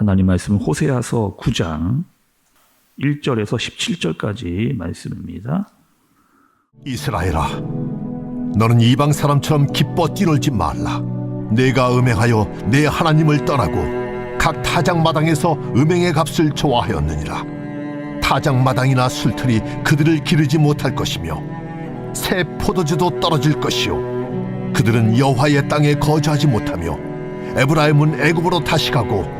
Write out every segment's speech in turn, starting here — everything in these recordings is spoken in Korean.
하나님 말씀은 호세아서 9장 1절에서 17절까지 말씀입니다. 이스라엘아, 너는 이방 사람처럼 기뻐 뛰놀지 말라. 내가 음행하여 내 하나님을 떠나고 각 타작마당에서 음행의 값을 좋아하였느니라. 타작마당이나 술틀이 그들을 기르지 못할 것이며 새 포도주도 떨어질 것이요. 그들은 여호와의 땅에 거주하지 못하며 에브라임은 애굽으로 다시 가고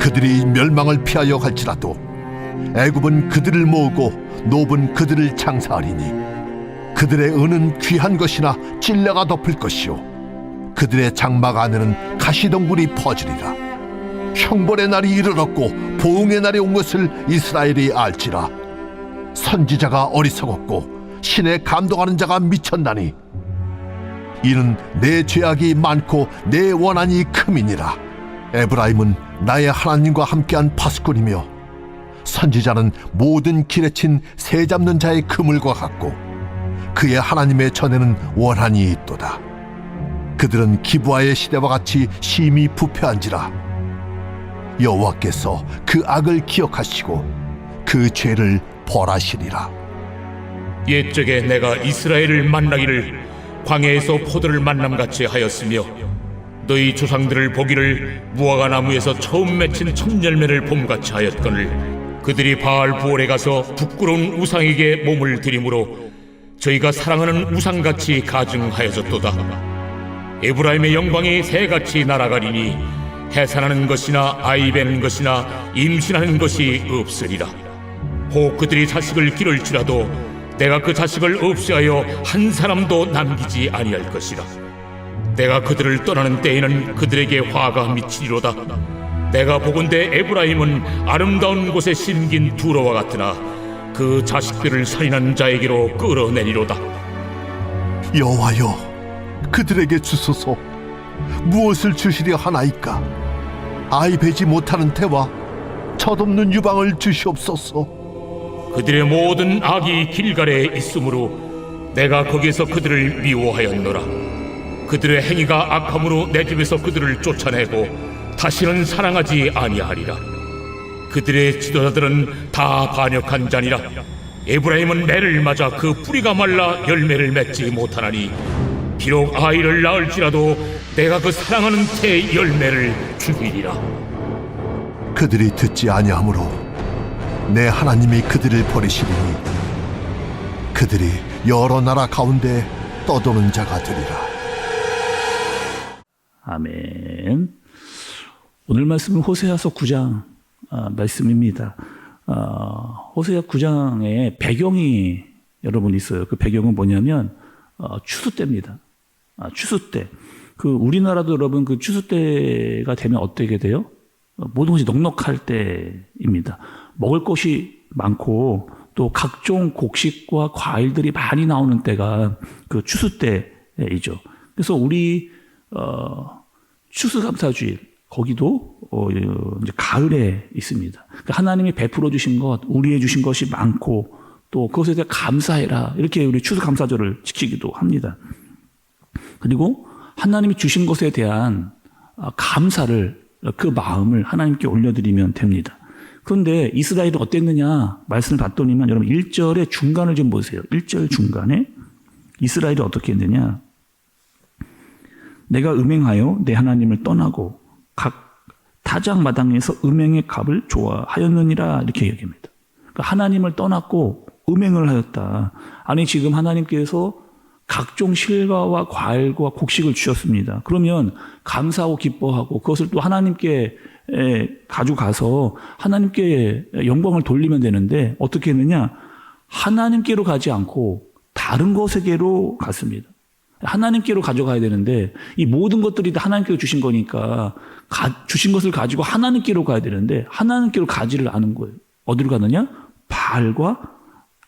그들이 멸망을 피하여 갈지라도 애굽은 그들을 모으고 노은 그들을 장사하리니 그들의 은은 귀한 것이나 찔레가 덮을 것이요 그들의 장막 안에는 가시덩굴이 퍼지리라. 형벌의 날이 이르렀고 보응의 날이 온 것을 이스라엘이 알지라. 선지자가 어리석었고 신에 감동하는 자가 미쳤나니 이는 내 죄악이 많고 내 원한이 크민이라 에브라임은 나의 하나님과 함께한 파수꾼이며 선지자는 모든 길에 친 새 잡는 자의 그물과 같고 그의 하나님의 전에는 원한이 있도다. 그들은 기부하의 시대와 같이 심히 부패한지라. 여호와께서 그 악을 기억하시고 그 죄를 벌하시리라. 옛적에 내가 이스라엘을 만나기를 광야에서 포도를 만남 같이 하였으며 너희 조상들을 보기를 무화과 나무에서 처음 맺힌 첫 열매를 봄같이 하였거늘 그들이 바알 부올에 가서 부끄러운 우상에게 몸을 들이므로 저희가 사랑하는 우상같이 가증하여졌도다. 에브라임의 영광이 새같이 날아가리니 해산하는 것이나 아이 베는 것이나 임신하는 것이 없으리라. 혹 그들이 자식을 기를지라도 내가 그 자식을 없애하여 한 사람도 남기지 아니할 것이라 내가 그들을 떠나는 때에는 그들에게 화가 미치리로다 내가 보건대 에브라임은 아름다운 곳에 심긴 두로와 같으나 그 자식들을 살인한 자에게로 끌어내리로다 여호와여, 그들에게 주소서. 무엇을 주시려 하나이까? 아이 베지 못하는 태와 젖없는 유방을 주시옵소서. 그들의 모든 악이 길갈에 있으므로 내가 거기에서 그들을 미워하였노라 그들의 행위가 악함으로 내 집에서 그들을 쫓아내고 다시는 사랑하지 아니하리라. 그들의 지도자들은 다 반역한 자니라. 에브라임은 매를 맞아 그 뿌리가 말라 열매를 맺지 못하나니 비록 아이를 낳을지라도 내가 그 사랑하는 태 열매를 죽이리라. 그들이 듣지 아니하므로 내 하나님이 그들을 버리시리니 그들이 여러 나라 가운데 떠도는 자가 되리라. 아멘. 오늘 말씀은 호세아서 9장 아, 말씀입니다. 아, 호세아 9장의 배경이 여러분 있어요. 그 배경은 뭐냐면 어, 추수 때입니다. 아, 추수 때. 그 우리나라도 여러분 그 추수 때가 되면 어떻게 돼요? 어, 모든 것이 넉넉할 때입니다. 먹을 것이 많고 또 각종 곡식과 과일들이 많이 나오는 때가 그 추수 때이죠. 그래서 우리 어, 추수감사주일 거기도 어, 이제 가을에 있습니다. 그러니까 하나님이 베풀어 주신 것, 우리의 주신 것이 많고 또 그것에 대해 감사해라 이렇게 우리 추수감사절을 지키기도 합니다. 그리고 하나님이 주신 것에 대한 아, 감사를 그 마음을 하나님께 올려드리면 됩니다. 그런데 이스라엘은 어땠느냐 말씀을 봤더니만 여러분 1절의 중간을 좀 보세요. 1절 중간에 이스라엘이 어떻게 했느냐 내가 음행하여 내 하나님을 떠나고 각 타작 마당에서 음행의 값을 좋아하였느니라 이렇게 얘기합니다. 그러니까 하나님을 떠났고 음행을 하였다. 아니 지금 하나님께서 각종 실과와 과일과 곡식을 주셨습니다. 그러면 감사하고 기뻐하고 그것을 또 하나님께 가져가서 하나님께 영광을 돌리면 되는데 어떻게 했느냐? 하나님께로 가지 않고 다른 것에게로 갔습니다. 하나님께로 가져가야 되는데 이 모든 것들이 다 하나님께로 주신 거니까 가, 주신 것을 가지고 하나님께로 가야 되는데 하나님께로 가지를 않은 거예요. 어디로 가느냐? 바알과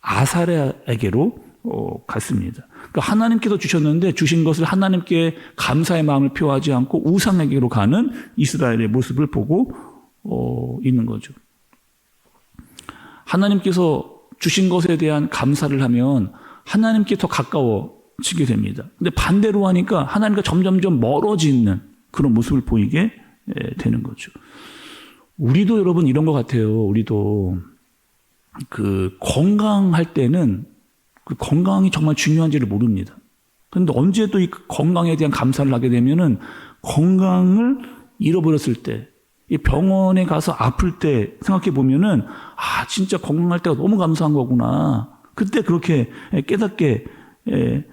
아사레에게로 어, 갔습니다. 그러니까 하나님께서 주셨는데 주신 것을 하나님께 감사의 마음을 표하지 않고 우상에게로 가는 이스라엘의 모습을 보고 어, 있는 거죠. 하나님께서 주신 것에 대한 감사를 하면 하나님께 더 가까워 지게 됩니다. 근데 반대로 하니까 하나님과 점점점 멀어지는 그런 모습을 보이게 에, 되는 거죠. 우리도 여러분 이런 것 같아요. 우리도 그 건강할 때는 그 건강이 정말 중요한지를 모릅니다. 그런데 언제 또 이 건강에 대한 감사를 하게 되면은 건강을 잃어버렸을 때, 이 병원에 가서 아플 때 생각해 보면은 아 진짜 건강할 때가 너무 감사한 거구나. 그때 그렇게 깨닫게 에, 에,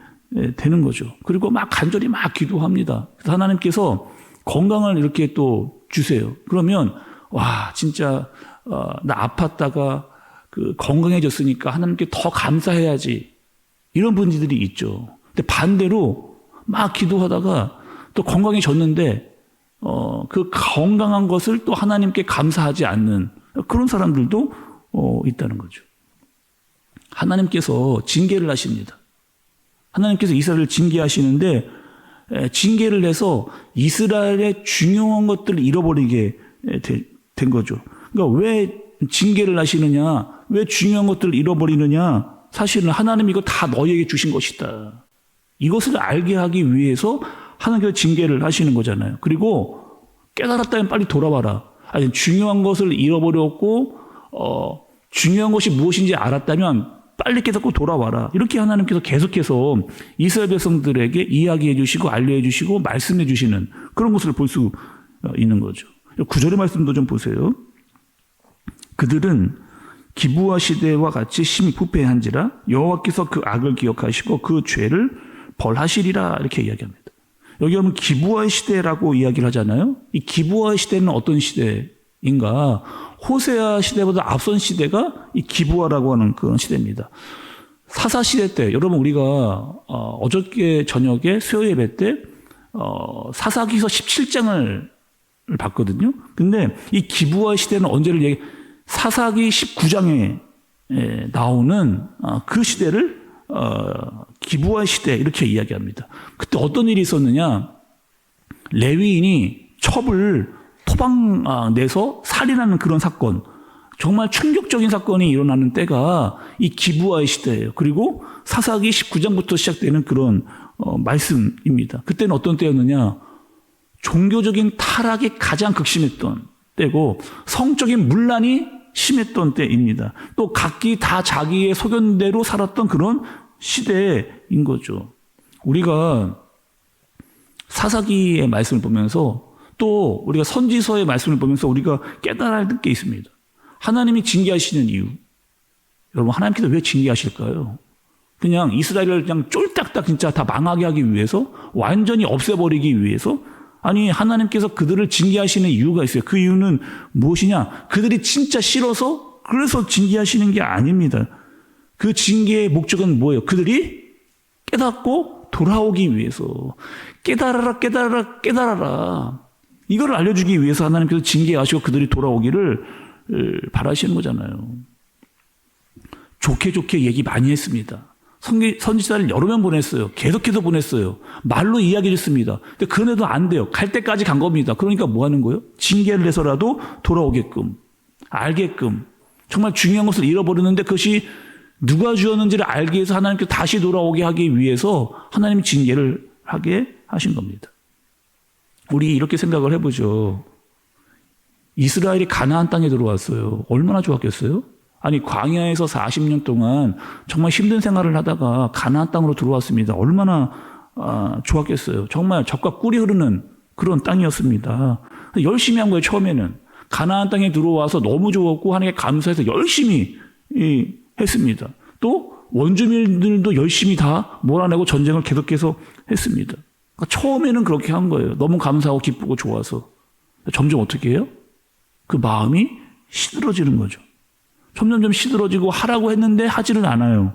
되는 거죠. 그리고 막 간절히 막 기도합니다. 하나님께서 건강을 이렇게 또 주세요. 그러면 와 진짜 어, 나 아팠다가 그 건강해졌으니까 하나님께 더 감사해야지 이런 분들이 있죠. 근데 반대로 막 기도하다가 또 건강해졌는데 어, 그 건강한 것을 또 하나님께 감사하지 않는 그런 사람들도 어, 있다는 거죠. 하나님께서 징계를 하십니다. 하나님께서 이스라엘을 징계하시는데 에, 징계를 해서 이스라엘의 중요한 것들을 잃어버리게 된 거죠. 그러니까 왜 징계를 하시느냐? 왜 중요한 것들을 잃어버리느냐? 사실은 하나님이 이거 다 너희에게 주신 것이다. 이것을 알게 하기 위해서 하나님께서 징계를 하시는 거잖아요. 그리고 깨달았다면 빨리 돌아와라. 아니 중요한 것을 잃어버렸고 어, 중요한 것이 무엇인지 알았다면 빨리 깨닫고 돌아와라. 이렇게 하나님께서 계속해서 이스라엘 백성들에게 이야기해 주시고 알려해 주시고 말씀해 주시는 그런 것을 볼 수 있는 거죠. 구절의 말씀도 좀 보세요. 그들은 기부와 시대와 같이 심히 부패한지라 여호와께서 그 악을 기억하시고 그 죄를 벌하시리라 이렇게 이야기합니다. 여기 보면 기부와의 시대라고 이야기를 하잖아요. 이 기부와의 시대는 어떤 시대 인가? 호세아 시대보다 앞선 시대가 이 기부와라고 하는 그런 시대입니다. 사사 시대 때 여러분 우리가 어, 어저께 저녁에 수요 예배 때 어, 사사기서 17장을 봤거든요. 근데 이 기부와의 시대는 언제를 얘기? 사사기 19장에 나오는 어, 그 시대를 어, 기부와의 시대 이렇게 이야기합니다. 그때 어떤 일이 있었느냐? 레위인이 첩을 토방 아, 내서 살인하는 그런 사건, 정말 충격적인 사건이 일어나는 때가 이 기부와의 시대예요. 그리고 사사기 19장부터 시작되는 그런 어, 말씀입니다. 그때는 어떤 때였느냐? 종교적인 타락이 가장 극심했던 때고 성적인 문란이 심했던 때입니다. 또 각기 다 자기의 소견대로 살았던 그런 시대인 거죠. 우리가 사사기의 말씀을 보면서 또 우리가 선지서의 말씀을 보면서 우리가 깨달아야 될 게 있습니다. 하나님이 징계하시는 이유. 여러분, 하나님께서 왜 징계하실까요? 그냥 이스라엘을 그냥 쫄딱딱 진짜 다 망하게 하기 위해서 완전히 없애버리기 위해서 아니 하나님께서 그들을 징계하시는 이유가 있어요. 그 이유는 무엇이냐? 그들이 진짜 싫어서 그래서 징계하시는 게 아닙니다. 그 징계의 목적은 뭐예요? 그들이 깨닫고 돌아오기 위해서 깨달아라 깨달아라 깨달아라 이걸 알려주기 위해서 하나님께서 징계하시고 그들이 돌아오기를 을, 바라시는 거잖아요. 좋게 좋게 얘기 많이 했습니다. 선지자를 여러 명 보냈어요. 계속해서 보냈어요. 말로 이야기했습니다. 근데 그런데도 안 돼요. 갈 때까지 간 겁니다. 그러니까 뭐 하는 거예요? 징계를 해서라도 돌아오게끔, 알게끔. 정말 중요한 것을 잃어버렸는데 그것이 누가 주었는지를 알기 위해서 하나님께 다시 돌아오게 하기 위해서 하나님이 징계를 하게 하신 겁니다. 우리 이렇게 생각을 해보죠. 이스라엘이 가나안 땅에 들어왔어요. 얼마나 좋았겠어요? 아니 광야에서 40년 동안 정말 힘든 생활을 하다가 가나안 땅으로 들어왔습니다. 얼마나 아, 좋았겠어요. 정말 적과 꿀이 흐르는 그런 땅이었습니다. 열심히 한 거예요. 처음에는 가나안 땅에 들어와서 너무 좋았고 하나님께 감사해서 열심히 이, 했습니다. 또 원주민들도 열심히 다 몰아내고 전쟁을 계속해서 했습니다. 그러니까 처음에는 그렇게 한 거예요. 너무 감사하고 기쁘고 좋아서 점점 어떻게 해요? 그 마음이 시들어지는 거죠. 점점점 시들어지고 하라고 했는데 하지는 않아요.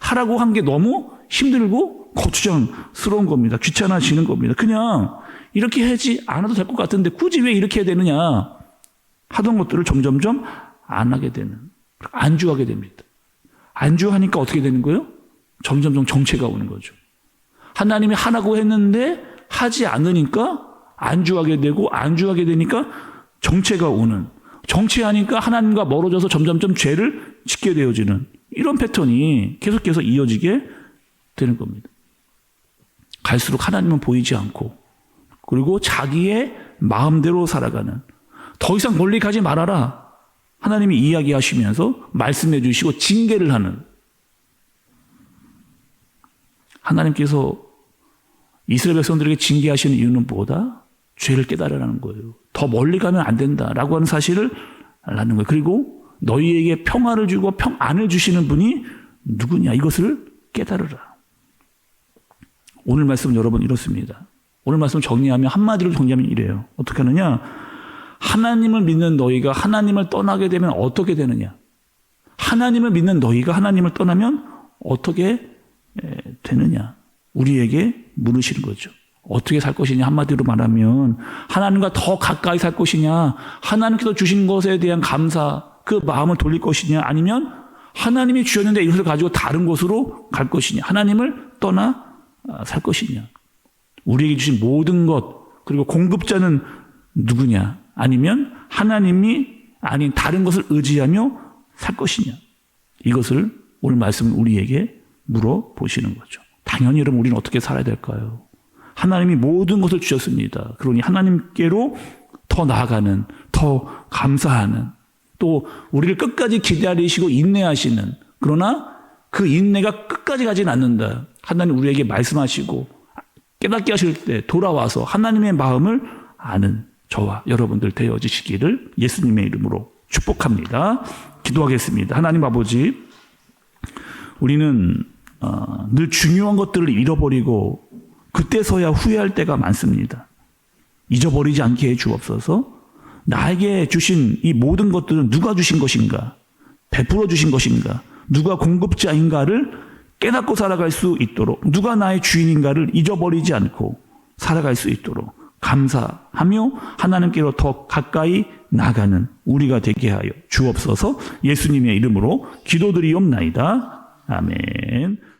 하라고 한 게 너무 힘들고 고추장스러운 겁니다. 귀찮아지는 겁니다. 그냥 이렇게 하지 않아도 될 것 같은데 굳이 왜 이렇게 해야 되느냐 하던 것들을 점점점 안 하게 되는 안주하게 됩니다. 안주하니까 어떻게 되는 거예요? 점점점 정체가 오는 거죠. 하나님이 하라고 했는데 하지 않으니까 안주하게 되고 안주하게 되니까 정체가 오는 정체하니까 하나님과 멀어져서 점점점 죄를 짓게 되어지는 이런 패턴이 계속해서 이어지게 되는 겁니다. 갈수록 하나님은 보이지 않고 그리고 자기의 마음대로 살아가는 더 이상 멀리 가지 말아라. 하나님이 이야기하시면서 말씀해 주시고 징계를 하는 하나님께서 이스라엘 백성들에게 징계하시는 이유는 뭐다? 죄를 깨달으라는 거예요. 더 멀리 가면 안 된다라고 하는 사실을 알라는 거예요. 그리고 너희에게 평화를 주고 평안을 주시는 분이 누구냐? 이것을 깨달으라. 오늘 말씀 여러분 이렇습니다. 오늘 말씀 정리하면 한마디로 정리하면 이래요. 어떻게 하느냐? 하나님을 믿는 너희가 하나님을 떠나게 되면 어떻게 되느냐? 하나님을 믿는 너희가 하나님을 떠나면 어떻게 에, 되느냐? 우리에게 물으시는 거죠. 어떻게 살 것이냐? 한마디로 말하면 하나님과 더 가까이 살 것이냐? 하나님께서 주신 것에 대한 감사, 그 마음을 돌릴 것이냐? 아니면 하나님이 주셨는데 이것을 가지고 다른 곳으로 갈 것이냐? 하나님을 떠나 아, 살 것이냐? 우리에게 주신 모든 것, 그리고 공급자는 누구냐? 아니면 하나님이 아닌 다른 것을 의지하며 살 것이냐? 이것을 오늘 말씀 우리에게 물어보시는 거죠. 당연히 여러분 우리는 어떻게 살아야 될까요? 하나님이 모든 것을 주셨습니다. 그러니 하나님께로 더 나아가는, 더 감사하는, 또 우리를 끝까지 기다리시고 인내하시는, 그러나 그 인내가 끝까지 가진 않는다. 하나님 우리에게 말씀하시고 깨닫게 하실 때 돌아와서 하나님의 마음을 아는 저와 여러분들 되어지시기를 예수님의 이름으로 축복합니다. 기도하겠습니다. 하나님 아버지, 우리는 어, 늘 중요한 것들을 잃어버리고 그때서야 후회할 때가 많습니다. 잊어버리지 않게 해 주옵소서. 나에게 주신 이 모든 것들은 누가 주신 것인가? 베풀어 주신 것인가? 누가 공급자인가를 깨닫고 살아갈 수 있도록 누가 나의 주인인가를 잊어버리지 않고 살아갈 수 있도록 감사하며 하나님께로 더 가까이 나가는 우리가 되게 하여 주옵소서 예수님의 이름으로 기도드리옵나이다. 아멘.